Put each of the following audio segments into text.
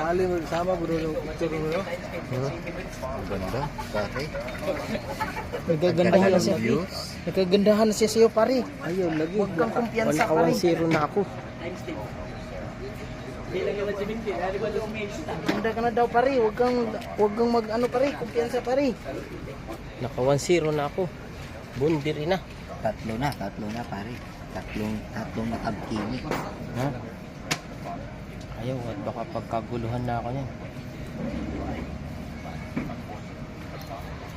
Sali mo, sama bro yung picture mo. Ang ganda, pare. Nagagandahan na siya. Nagagandahan na siya sa'yo, pare. Ayun, lagi. Huwag kang kumpiyansa, Wala pare. ka 1-0 na ako. Ganda ka na daw, pare. Huwag kang, huwag kang mag, ano, pare. Kumpiyansa, pare. Naka 1-0 na ako. Bundiri na. Tatlo na, tatlo na, pare. Tatlong, tatlong nakabkini. Ha? Ayaw at baka pagkaguluhan na ako niyan.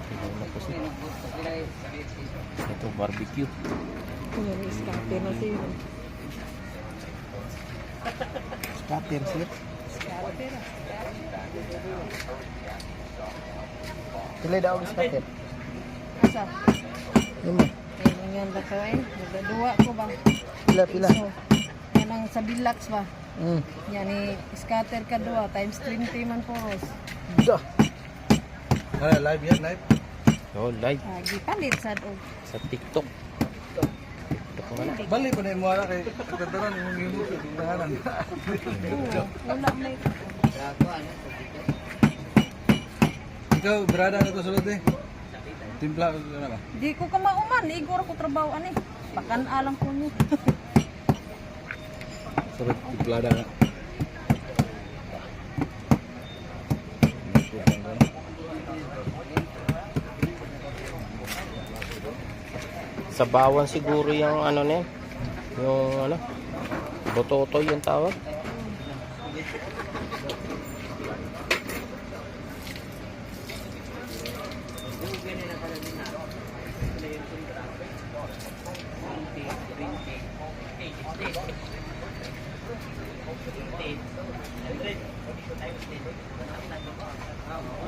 Ilaw na po siya. Ito, barbecue. Scatter, sir. Pilay daw ang scatter. Asa? Yung mo. Kaya yan ba ito eh? Nagdadua ko ba? Pila, pila. Yan ang sa deluxe ba? Mm. Yan ni scatter ka dua times 20 man poros. Da. Ah, live yan, live. Oh, live Ah, gipalit sad og sa TikTok. Na. Bali pa na yung mga kay kataran yung yung tindahanan. Oo, wala may Ikaw, brada na to sulod eh. Timpla, ano ba? Di ko ka mauman, igor ko trabaho ani. Pakan alang ko ni. Sulod, timplada na. Sa bawan siguro yung ano na. Yung ano. Bototoy yung tawag.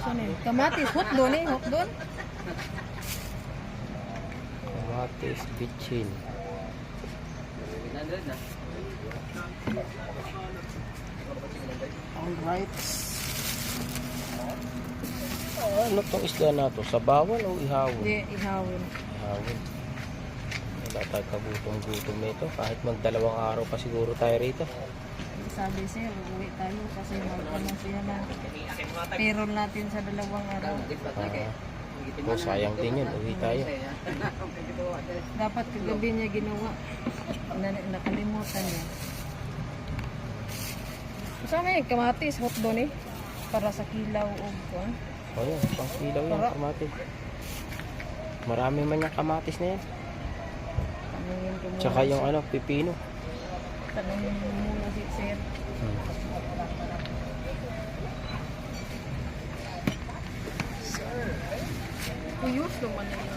Sunod. Kamatis. Hot doon eh. Hot doon. Kamatis, bitchin. Alright. Ah, ano tong isda na to? Sa bawal o ihawon? Hindi, ihawin. Ihawon. Wala tayo kagutom-gutom nito. Kahit magdalawang araw pa siguro tayo rito. Sabi siya, uuwi tayo kasi mag-ano siya na payroll natin sa dalawang araw. Ah, oh, sayang din yun. Uwi tayo. Dapat kagabi niya ginawa. Na, nakalimutan niya. Saan may kamatis, hot doon eh. Para sa kilaw o kuan. O yan, pang kilaw yan, kamatis. Marami man yung kamatis na yan. Tsaka yung ano, pipino. Tanungin mo muna si Sir. Hmm. Uyos naman na yun.